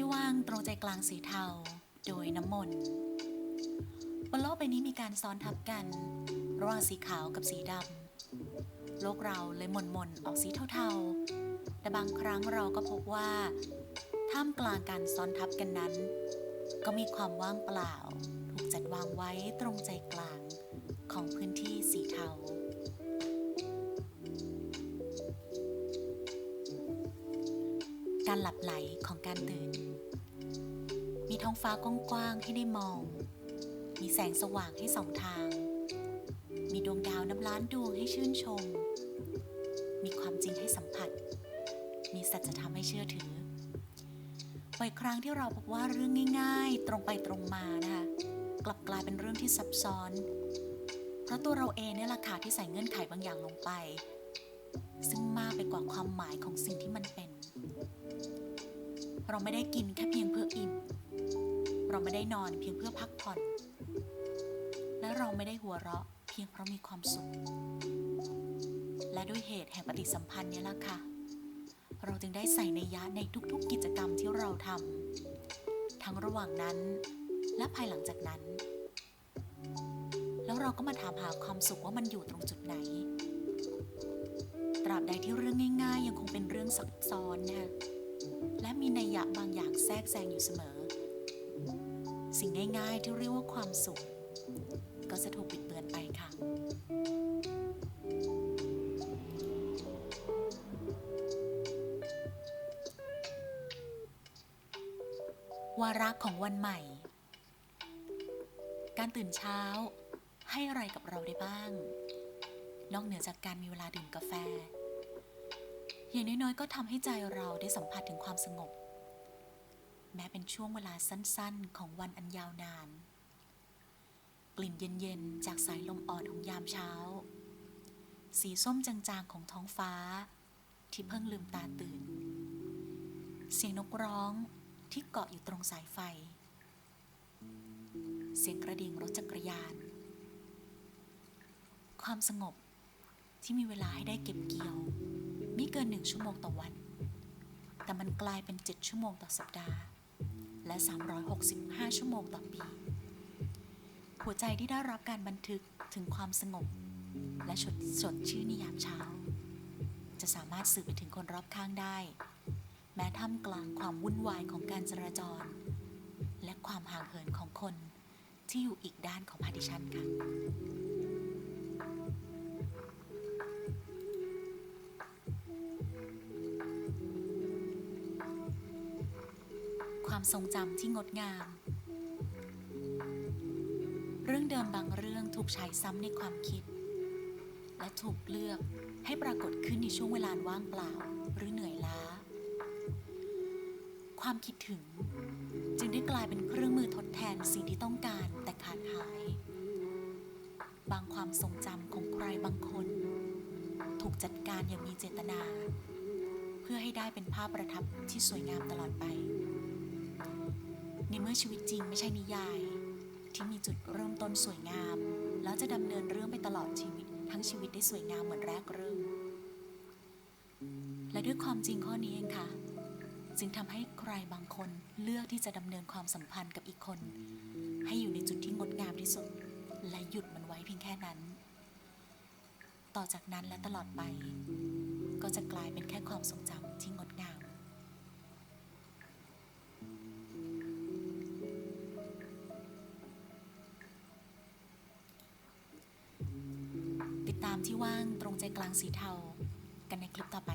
ที่ว่างตรงใจกลางสีเทา โดยน้ำมนต์บนโลกใบนี้มีการซ้อนทับกัน ระหว่างสีขาวกับสีดำโลกเราเลยหม่นมนออกสีเทาๆ แต่บางครั้งเราก็พบว่า ท่ามกลางการซ้อนทับกันนั้น ก็มีความว่างเปล่า ถูกจัดวางไว้ตรงใจกลางของพื้นที่สีเทา การหลับไหลของการตื่น มีท้องฟ้ากว้างๆให้ได้มอง มีแสงสว่างให้สองทาง มีดวงดาวน้ำล้านดวงให้ชื่นชม มีความจริงให้สัมผัส มีสัจธรรมให้เชื่อถือบ่อยครั้งที่เราพบว่าเรื่องง่าย ๆ ตรงไปตรงมานะคะกลับกลายเป็นเรื่องที่ซับซ้อน เพราะตัวเราเองเนี่ยแหละค่ะที่ใส่เงื่อนไขบางอย่างลงไป ซึ่งมากไปกว่าความหมายของสิ่งที่มัน เราไม่ได้กินแค่เพียงเพื่ออิ่ม เราไม่ได้นอนเพียงเพื่อพักผ่อน และเราไม่ได้หัวเราะเพียงเพราะมีความสุข และด้วยเหตุแห่งปฏิสัมพันธ์นี้ล่ะค่ะ เราจึงได้ใส่ในยะในทุกๆกิจกรรมที่เราทำทั้งระหว่างนั้น และภายหลังจากนั้น แล้วเราก็มาถามหาความสุขว่ามันอยู่ตรงจุดไหน ตราบใดที่เรื่องง่าย ๆ ยังคงเป็นเรื่องซับซ้อนนะคะ และมีนัยยะบางอย่างแทรกแซงอยู่เสมอ สิ่งง่ายๆที่เรียกว่าความสุข ก็จะถูกปิดเบือนไปค่ะ วาระของวันใหม่ การตื่นเช้าให้อะไรกับเราได้บ้าง นอกเหนือจากการมีเวลาดื่มกาแฟ อย่างน้อยๆ ก็ทำให้ใจเราได้สัมผัสถึงความสงบ แม้เป็นช่วงเวลาสั้นๆ ของวันอันยาวนาน กลิ่นเย็นๆ จากสายลมอ่อนของยามเช้า สีส้มจางๆ ของท้องฟ้า ที่เพิ่งลืมตาตื่น เสียงนกร้องที่เกาะอยู่ตรงสายไฟ เสียงกระดิ่งรถจักรยาน ความสงบที่มีเวลาให้ได้เก็บเกี่ยว ไม่เกินหนึ่งชั่วโมงต่อวัน แต่มันกลายเป็น 7 ชั่วโมงต่อสัปดาห์ และ 365 ชั่วโมงต่อปี หัวใจที่ได้รับการบันทึกถึงความสงบ และสดสดชื่นในยามเช้า จะสามารถสื่อไปถึงคนรอบข้างได้ แม้ท่ามกลางความวุ่นวายของการจราจร และความห่างเหินของคนที่อยู่อีกด้านของพาดิชันค่ะ ความทรงจำที่งดงาม เรื่องเดิมบางเรื่องถูกฉายซ้ำในความคิด และถูกเลือกให้ปรากฏขึ้นในช่วงเวลาว่างเปล่าหรือเหนื่อยล้า ความคิดถึงจึงได้กลายเป็นเครื่องมือทดแทนสิ่งที่ต้องการแต่ขาดหาย บางความทรงจำของใครบางคน ถูกจัดการอย่างมีเจตนา เพื่อให้ได้เป็นภาพประทับที่สวยงามตลอดไป ในเมื่อชีวิตจริงไม่ใช่นิยาย ที่มีจุดเริ่มต้นสวยงาม แล้วจะดำเนินเรื่องไปตลอดชีวิต ทั้งชีวิตได้สวยงามเหมือนแรกเริ่ม และด้วยความจริงข้อนี้เองค่ะ จึงทำให้ใครบางคนเลือกที่จะดำเนินความสัมพันธ์กับอีกคน ให้อยู่ในจุดที่งดงามที่สุด และหยุดมันไว้เพียงแค่นั้น ต่อจากนั้นและตลอดไป ก็จะกลายเป็นแค่ความทรงจำที่งดามที่ว่างตรงใจกลางสีเทา กันในคลิปต่อไป